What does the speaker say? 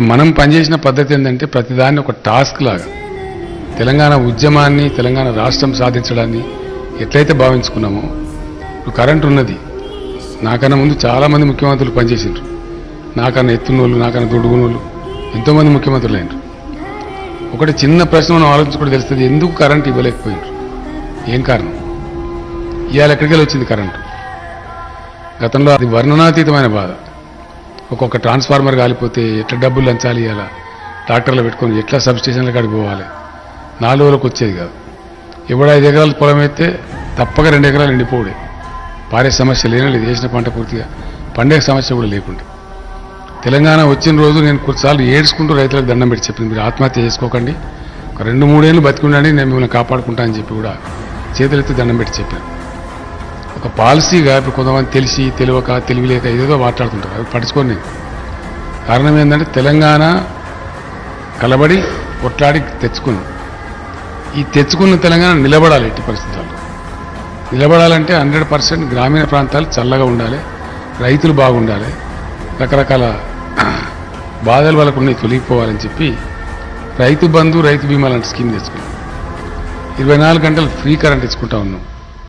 మనం పనిచేసిన పద్ధతి ఏంటంటే ప్రతిదాన్ని ఒక టాస్క్ లాగా. తెలంగాణ ఉద్యమాన్ని తెలంగాణ రాష్ట్రం సాధించడాన్ని ఎట్లయితే భావించుకున్నామో ఇప్పుడు కరెంట్ ఉన్నది. నాకన్నా ముందు చాలామంది ముఖ్యమంత్రులు పనిచేసిండ్రు. నాకన్నా ఎత్తునోళ్ళు నాకన్నా దొడుగునోళ్ళు ఎంతోమంది ముఖ్యమంత్రులు అయినరు ఒకటి చిన్న ప్రశ్న మనం ఆలోచించుకుంటే తెలుస్తుంది ఎందుకు కరెంట్ ఇవ్వలేకపోయినారు? ఏం కారణం? ఇవాళ ఎక్కడికి వెళ్ళి వచ్చింది కరెంటు? గతంలో అది వర్ణనాతీతమైన బాధ. ఒక్కొక్క ట్రాన్స్ఫార్మర్ కాలిపోతే ఎట్లా డబ్బులు లంచాలి ఇవ్వాలా ట్రాక్టర్లు పెట్టుకొని ఎట్లా సబ్ స్టేషన్ల కాడికి పోవాలి? నాలుగు రోజులకు వచ్చేది కాదు. ఎవడు ఐదు ఎకరాలు పొలం అయితే తప్పక రెండు ఎకరాలు ఎండిపోవడే. పారే సమస్య లేనలేదు వేసిన పంట పూర్తిగా పండే సమస్య కూడా లేకుండా. తెలంగాణ వచ్చిన రోజు నేను కొన్నిసార్లు ఏడ్చుకుంటూ రైతులకు దండం పెట్టి చెప్పింది మీరు ఆత్మహత్య చేసుకోకండి. ఒక రెండు మూడేళ్ళు బతికుండని నేను మిమ్మల్ని కాపాడుకుంటా అని చెప్పి కూడా చేతులెత్తి దండం పెట్టి చెప్పాను. ఒక పాలసీగా ఇప్పుడు కొంతమంది తెలిసి తెలియక తెలివిలేక ఏదేదో మాట్లాడుతుంటారు. అవి పట్టించుకోను కారణం ఏంటంటే తెలంగాణ కలబడి కొట్లాడి తెచ్చుకున్నాం ఈ తెచ్చుకున్న తెలంగాణ నిలబడాలి ఎట్టి పరిస్థితుల్లో. నిలబడాలంటే హండ్రెడ్ పర్సెంట్ గ్రామీణ ప్రాంతాలు చల్లగా ఉండాలి రైతులు బాగుండాలి రకరకాల బాధలు వాళ్ళకు ఉన్నాయి తొలగిపోవాలని చెప్పి రైతు బంధు రైతు బీమా లాంటి స్కీమ్ తెచ్చుకున్నాం. ఇరవై నాలుగు గంటలు ఫ్రీ కరెంట్ ఇచ్చుకుంటా ఉన్నాం.